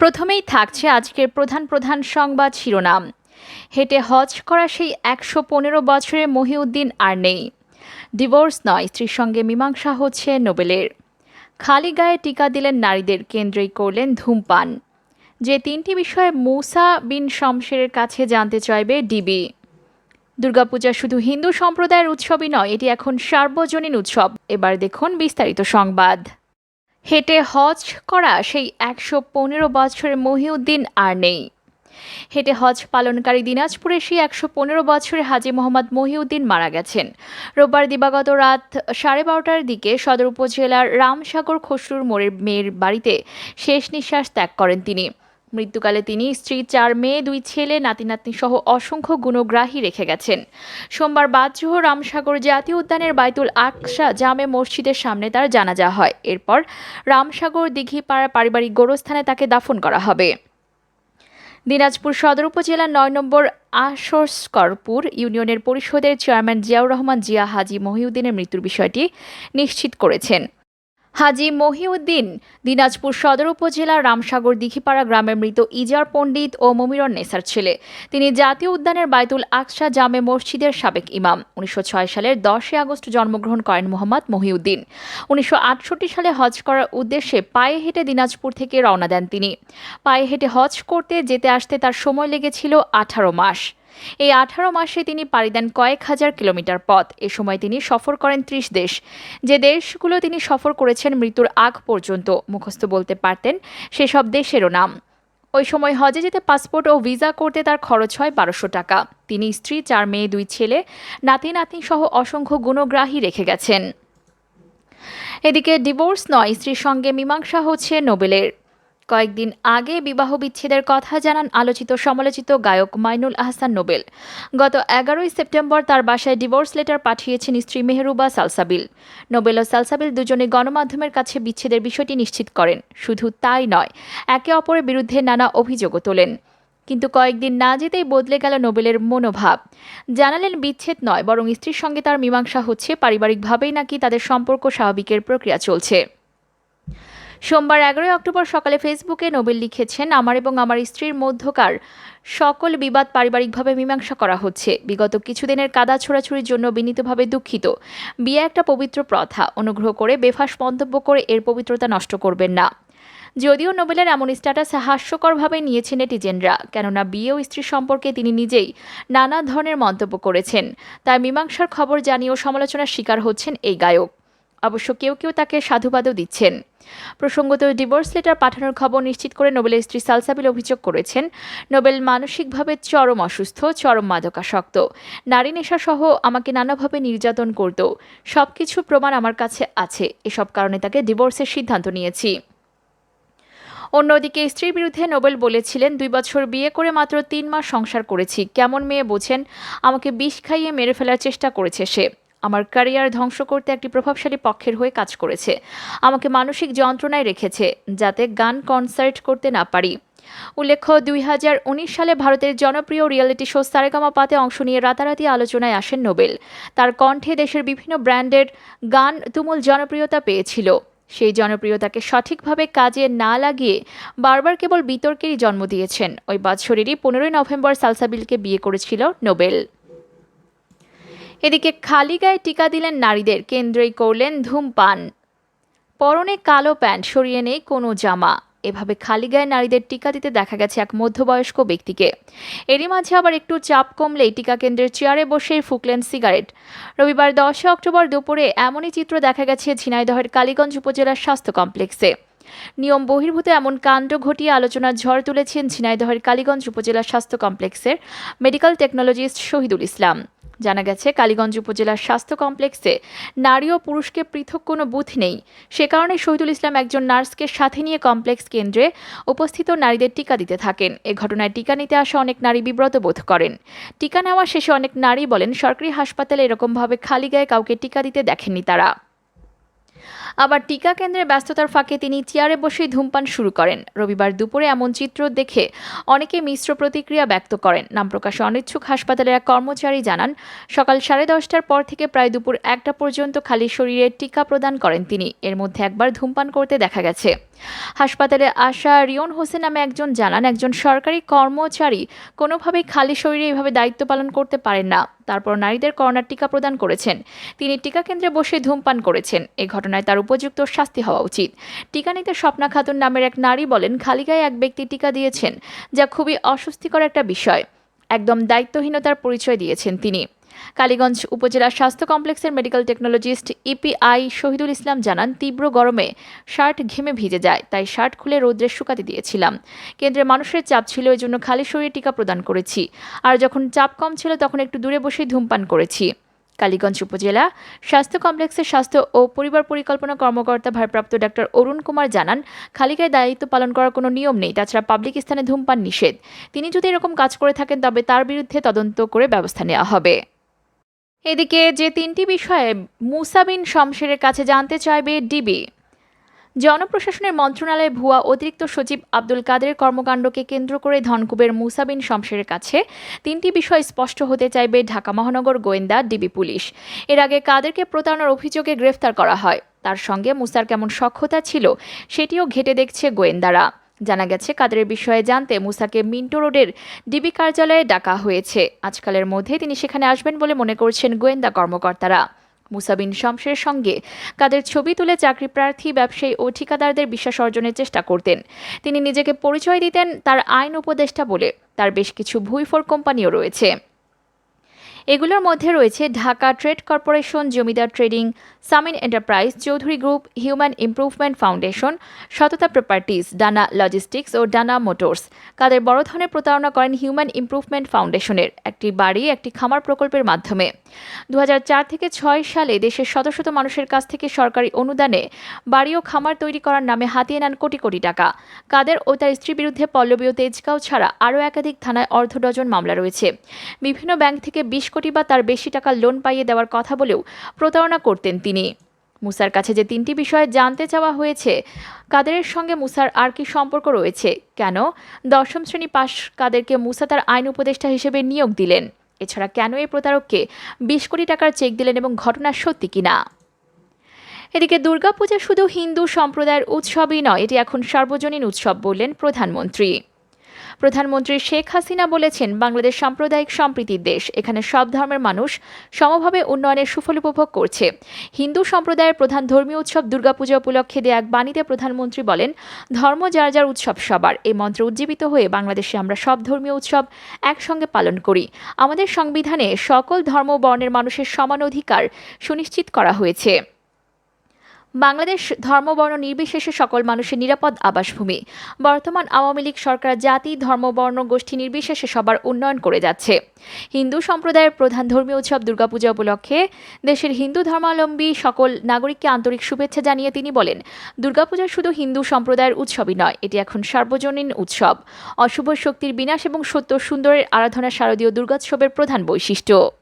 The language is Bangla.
প্রথমেই থাকছে আজকের প্রধান প্রধান সংবাদ শিরোনাম। হেঁটে হজ করা সেই একশো পনেরো বছরের মহিউদ্দিন আর নেই। ডিভোর্স নয়, স্ত্রীর সঙ্গে মীমাংসা হচ্ছে নোবেলের। খালি গায়ে টিকা দিলেন নারীদের, কেন্দ্রেই করলেন ধূমপান। যে তিনটি বিষয়ে মূসা বিন শমশেরের কাছে জানতে চাইবে ডিবি। দুর্গাপূজা শুধু হিন্দু সম্প্রদায়ের উৎসবই নয়, এটি এখন সার্বজনীন উৎসব। এবার দেখুন বিস্তারিত সংবাদ। হেঁটে হজ করা সেই একশো পনেরো বছরের মহিউদ্দিন আর নেই। হেঁটে হজ পালনকারী দিনাজপুরে সেই একশো পনেরো বছরের হাজি মোহাম্মদ মহিউদ্দিন মারা গেছেন। রোববার দিবাগত রাত সাড়ে বারোটার দিকে সদর উপজেলার রামসাগর খসরুর মোড়ের মেয়ের বাড়িতে শেষ নিঃশ্বাস ত্যাগ করেন তিনি। মৃত্যুকালে তিনি স্ত্রী চার মেয়ে, দুই ছেলে নাতি নাতনি সহ অসংখ্য গুণগ্রাহী রেখে গেছেন। সোমবার বাদজোহ রামসাগর জাতীয় উদ্যানের বাইতুল আকসা জামে মসজিদের সামনে তার জানাজা হয়। এরপর রামসাগর দিঘিপাড়া পারিবারিক গোরস্থানে তাকে দাফন করা হবে। দিনাজপুর সদর উপজেলার নয় নম্বর আশস্করপুর ইউনিয়নের পরিষদের চেয়ারম্যান জিয়াউর রহমান জিয়া হাজি মহিউদ্দিনের মৃত্যুর বিষয়টি নিশ্চিত করেছেন। হাজি মহিউদ্দিন, দিনাজপুর সদর উপজেলার রামসাগর দিঘিপাড়া গ্রামের মৃত ইজার পণ্ডিত ও মমিরন নেসার ছেলে। তিনি জাতীয় উদ্যানের বাইতুল আকসা জামে মসজিদের সাবেক ইমাম। উনিশশো ছয় সালের দশই আগস্ট জন্মগ্রহণ করেন মোহাম্মদ মহিউদ্দিন। উনিশশো আটষট্টি সালে হজ করার উদ্দেশ্যে পায়ে হেঁটে দিনাজপুর থেকে রওনা দেন তিনি। পায়ে হেঁটে হজ করতে যেতে আসতে তার সময় লেগেছিল আঠারো মাস। এই আঠারো মাসে তিনি পাড়ি দেন কয়েক হাজার কিলোমিটার পথ। এ সময় তিনি সফর করেন ত্রিশ দেশ। যে দেশগুলো তিনি সফর করেছেন মৃত্যুর আগ পর্যন্ত, মুখস্থ বলতে পারতেন সেসব দেশেরও নাম। ওই সময় হজে যেতে পাসপোর্ট ও ভিসা করতে তার খরচ হয় বারোশো টাকা। তিনি স্ত্রী, চার মেয়ে, দুই ছেলে, নাতি, নাতনি সহ অসংখ্য গুণগ্রাহী রেখে গেছেন। এদিকে ডিভোর্স নয়, স্ত্রীর সঙ্গে মীমাংসা হচ্ছে নোবেলের। কয়েকদিন আগে বিবাহ বিচ্ছেদের কথা জানান আলোচিত সমালোচিত গায়ক মাইনুল আহসান নোবেল। গত এগারোই সেপ্টেম্বর তার বাসায় ডিভোর্স লেটার পাঠিয়েছেন স্ত্রী মেহরুবা সালসাবিল। নোবেল ও সালসাবিল দুজনে গণমাধ্যমের কাছে বিচ্ছেদের বিষয়টি নিশ্চিত করেন। শুধু তাই নয়, একে অপরের বিরুদ্ধে নানা অভিযোগও তোলেন। কিন্তু কয়েকদিন না যেতেই বদলে গেল নোবেলের মনোভাব। জানালেন, বিচ্ছেদ নয়, বরং স্ত্রীর সঙ্গে তার মীমাংসা হচ্ছে, পারিবারিকভাবেই নাকি তাদের সম্পর্ক স্বাভাবিকের প্রক্রিয়া চলছে। সোমবার এগারোই অক্টোবর সকালে ফেসবুকে নোবেল লিখেছেন আমার এবং আমার স্ত্রীর মধ্যকার সকল বিবাদ পারিবারিকভাবে মীমাংসা করা হচ্ছে। বিগত কিছুদিনের কাদা ছোড়াছুড়ির জন্য বিনীতভাবে দুঃখিত। বিয়ে একটা পবিত্র প্রথা। অনুগ্রহ করে বেফাস মন্তব্য করে এর পবিত্রতা নষ্ট করবেন না। যদিও নোবেলের এমন স্ট্যাটাস হাস্যকরভাবে নিয়েছে নেটিজেনরা, কেননা বিয়ে ও স্ত্রী সম্পর্কে তিনি নিজেই নানা ধরনের মন্তব্য করেছেন। তাই মীমাংসার খবর জানিয়েও সমালোচনার শিকার হচ্ছেন এই গায়ক। অবশ্য কেউ কেউ তাকে সাধুবাদও দিচ্ছেন। প্রসঙ্গত ডিভোর্স লেটার পাঠানোর খবর নিশ্চিত করে নোবেলের স্ত্রী সালসাবিল অভিযোগ করেছেন, নোবেল মানসিকভাবে চরম অসুস্থ, চরম মাদকাসক্ত। নারী নেশা সহ আমাকে নানাভাবে নির্যাতন করত। সব কিছু প্রমাণ আমার কাছে আছে। এসব কারণে তাকে ডিভোর্সের সিদ্ধান্ত নিয়েছি। অন্যদিকে স্ত্রীর বিরুদ্ধে নোবেল বলেছিলেন, দুই বছর বিয়ে করে মাত্র তিন মাস সংসার করেছি। কেমন মেয়ে বোঝেন? আমাকে বিষ খাইয়ে মেরে ফেলার চেষ্টা করেছে সে। আমার ক্যারিয়ার ধ্বংস করতে একটি প্রভাবশালী পক্ষের হয়ে কাজ করেছে। আমাকে মানসিক যন্ত্রণায় রেখেছে যাতে গান কনসার্ট করতে না পারি। উল্লেখ্য, দুই হাজার উনিশ সালে ভারতের জনপ্রিয় রিয়েলিটি শো সারেগামা পাতে অংশ নিয়ে রাতারাতি আলোচনায় আসেন নোবেল। তার কণ্ঠে দেশের বিভিন্ন ব্র্যান্ডের গান তুমুল জনপ্রিয়তা পেয়েছিল। সেই জনপ্রিয়তাকে সঠিকভাবে কাজে না লাগিয়ে বারবার কেবল বিতর্কেরই জন্ম দিয়েছেন। ওই বছরেরই পনেরোই নভেম্বর সালসাবিলকে বিয়ে করেছিল নোবেল। এদিকে খালি গায়ে টিকা দিলেন নারীদের, কেন্দ্রেই করলেন ধূমপান। পরনে কালো প্যান্ট সরিয়ে নেই কোনো জামা। এভাবে খালি গায়ে নারীদের টিকা দিতে দেখা গেছে এক মধ্যবয়স্ক ব্যক্তিকে। এরই মাঝে আবার একটু চাপ কমলেই টিকা কেন্দ্রের চেয়ারে বসে ফুকলেন সিগারেট। রবিবার দশই অক্টোবর দুপুরে এমনই চিত্র দেখা গেছে ঝিনাইদহের কালীগঞ্জ উপজেলার স্বাস্থ্য কমপ্লেক্সে। নিয়ম বহির্ভূত এমন কাণ্ড ঘটিয়ে আলোচনার ঝড় তুলেছেন ঝিনাইদহের কালীগঞ্জ উপজেলার স্বাস্থ্য কমপ্লেক্সের মেডিকেল টেকনোলজিস্ট শহীদুল ইসলাম। জানা গেছে, কালীগঞ্জ উপজেলার স্বাস্থ্য কমপ্লেক্সে নারী ও পুরুষকে পৃথক কোনো বুথ নেই। সে কারণে শহীদুল ইসলাম একজন নার্সকে সাথে নিয়ে কমপ্লেক্স কেন্দ্রে উপস্থিত নারীদের টিকা দিতে থাকেন। এ ঘটনায় টিকা নিতে আসা অনেক নারী বিব্রত বোধ করেন। টিকা নেওয়া শেষে অনেক নারী বলেন, সরকারি হাসপাতালে এরকমভাবে খালি গায়ে কাউকে টিকা দিতে দেখেননি তারা। আবার টিকা কেন্দ্রে ব্যস্ততার ফাঁকে তিনি চেয়ারে বসেই ধূমপান শুরু করেন। রবিবার দুপুরে এমন চিত্র দেখে অনেকে মিশ্র প্রতিক্রিয়া ব্যক্ত করেন। নাম প্রকাশে অনিচ্ছুক হাসপাতালের এক কর্মচারী জানান, সকাল সাড়ে দশটার পর থেকে প্রায় দুপুর একটা পর্যন্ত খালি শরীরে টিকা প্রদান করেন তিনি। এর মধ্যে একবার ধূমপান করতে দেখা গেছে। হাসপাতালে আসা রিয়ন হোসেন নামে একজন জানান, একজন সরকারি কর্মচারী কোনোভাবেই খালি শরীরে এভাবে দায়িত্ব পালন করতে পারেন না। তারপর নারীদের করোনার টিকা প্রদান করেছেন। তিনি টিকা কেন্দ্রে বসে ধূমপান করেছেন। এ ঘটনায় তার উপযুক্ত শাস্তি হওয়া উচিত। টিকা নিতে স্বপ্না খাতুন নামের এক নারী বলেন খালি গায়ে এক ব্যক্তি টিকা দিয়েছেন, যা খুবই অস্বস্তিকর একটা বিষয়। একদম দায়িত্বহীনতার পরিচয় দিয়েছেন তিনি। কালীগঞ্জ উপজেলা স্বাস্থ্য কমপ্লেক্সের medical technologist EPI Shahidul Islam জানান, তীব্র গরমে শার্ট ঘেমে ভিজে যায়, তাই শার্ট খুলে রৌদ্রে শুকাতে দিয়েছিলাম। কেন্দ্রে মানুষের চাপ ছিল এই জন্য খালি শরীরে টিকা প্রদান করেছি। আর যখন চাপ কম ছিল, তখন একটু দূরে বসেই ধূমপান করেছি। কালীগঞ্জ উপজেলা স্বাস্থ্য কমপ্লেক্সের স্বাস্থ্য ও পরিবার পরিকল্পনা কর্মকর্তা ভারপ্রাপ্ত ডাক্তার অরুণ কুমার জানান খালিগায় দায়িত্ব পালন করার কোনো নিয়ম নেই, তাছাড়া পাবলিক স্থানে ধূমপান নিষেধ। তিনি যদি এরকম কাজ করে থাকেন, তবে তার বিরুদ্ধে তদন্ত করে ব্যবস্থা নেওয়া হবে। এদিকে যে তিনটি বিষয়ে মুসাবিন শমশেরের কাছে জানতে চাইবে ডিবি। জনপ্রশাসনের মন্ত্রণালয়ের ভুয়া অতিরিক্ত সচিব আব্দুল কাদের কর্মকাণ্ডকে কেন্দ্র করে ধনকুবের মুসাবিন শমশেরের কাছে তিনটি বিষয় স্পষ্ট হতে চাইবে ঢাকা মহানগর গোয়েন্দা, ডিবি পুলিশ। এর আগে কাদেরকে প্রতারণার অভিযোগে গ্রেফতার করা হয়। তার সঙ্গে মুসার কেমন সক্ষতা ছিল সেটিও ঘেটে দেখছে গোয়েন্দারা। জানা গেছে কাদের বিষয়ে জানতে মুসাকে মিন্টো রোডের ডিবি কার্যালয়ে ডাকা হয়েছে। আজকালের মধ্যে তিনি সেখানে আসবেন বলে মনে করছেন গোয়েন্দা কর্মকর্তারা। মুসাবিন শামসের সঙ্গে কাদের ছবি তুলে চাকরি প্রার্থী, ব্যবসায়ী ও ঠিকাদারদের বিশ্বাস অর্জনের চেষ্টা করতেন। তিনি নিজেকে পরিচয় দিতেন তার আইন উপদেষ্টা বলে। তার বেশ কিছু ভুইফোর কোম্পানিও রয়েছে। এগুলোর মধ্যে রয়েছে Dhaka trade corporation, Zamindar trading, Samin enterprise, Chowdhury group, human improvement foundation, Shotota properties Dana logistics ও ডানা মোটরস। কাদের বড় ধরনের প্রতারণা করেন হিউম্যান ইমপ্রুভমেন্ট ফাউন্ডেশনের, একটি বাড়ি, একটি খামার প্রকল্পের মাধ্যমে। দু হাজার চার থেকে ছয় সালে দেশের শত শত মানুষের কাছ থেকে সরকারি অনুদানে বাড়ি ও খামার তৈরি করার নামে হাতিয়ে নেন কোটি কোটি টাকা। কাদের ও তার স্ত্রীর বিরুদ্ধে পল্লবী ও তেজগাঁও ছাড়া আরও একাধিক থানায় অর্ধ ডজন মামলা রয়েছে। বিভিন্ন ব্যাংক থেকে বিশ কোটি বা তার বেশি টাকা লোন পাইয়ে দেওয়ার কথা বলেও প্রতারণা করতেন তিনি। মুসার কাছে যে তিনটি বিষয়ে জানতে চাওয়া হয়েছে, কাদেরের সঙ্গে মুসার আর কি সম্পর্ক রয়েছে? কেন? দশম শ্রেণি পাশ কাদেরকে মুসা তার আইন উপদেষ্টা হিসেবে নিয়োগ দিলেন। এছাড়া কেন এই প্রতারককে বিশ কোটি টাকার চেক দিলেন এবং ঘটনা সত্যি কিনা? এদিকে দুর্গাপূজা শুধু হিন্দু সম্প্রদায়ের উৎসবই নয়, এটি এখন সার্বজনীন উৎসব বললেন প্রধানমন্ত্রী। প্রধানমন্ত্রী শেখ হাসিনা বলেছেন, বাংলাদেশ সাম্প্রদায়িক সম্প্রীতির দেশ। এখানে সব ধর্মের মানুষ সমভাবে উন্নয়নের সুফল উপভোগ করছে। হিন্দু সম্প্রদায়ের প্রধান ধর্মীয় উৎসব দুর্গাপূজা উপলক্ষে দেয়া এক বাণীতে প্রধানমন্ত্রী বলেন, ধর্ম যার যার উৎসব সবার। এই মন্ত্র উজ্জীবিত হয়ে বাংলাদেশে আমরা সব ধর্মীয় উৎসব একসঙ্গে পালন করি। আমাদের সংবিধানে সকল ধর্ম বর্ণের মানুষের সমান অধিকার সুনিশ্চিত করা হয়েছে। বাংলাদেশ ধর্মবর্ণ নির্বিশেষে সকল মানুষের নিরাপদ আবাসভূমি। বর্তমান আওয়ামী লীগ সরকার জাতি ধর্মবর্ণ গোষ্ঠী নির্বিশেষে সবার উন্নয়ন করে যাচ্ছে। হিন্দু সম্প্রদায়ের প্রধান ধর্মীয় উৎসব দুর্গাপূজা উপলক্ষে দেশের হিন্দু ধর্মাবলম্বী সকল নাগরিককে আন্তরিক শুভেচ্ছা জানিয়ে তিনি বলেন, দুর্গাপূজা শুধু হিন্দু সম্প্রদায়ের উৎসবই নয়, এটি এখন সার্বজনীন উৎসব। অশুভ শক্তির বিনাশ এবং সত্য সুন্দরের আরাধনা শারদীয় দুর্গোৎসবের প্রধান বৈশিষ্ট্য।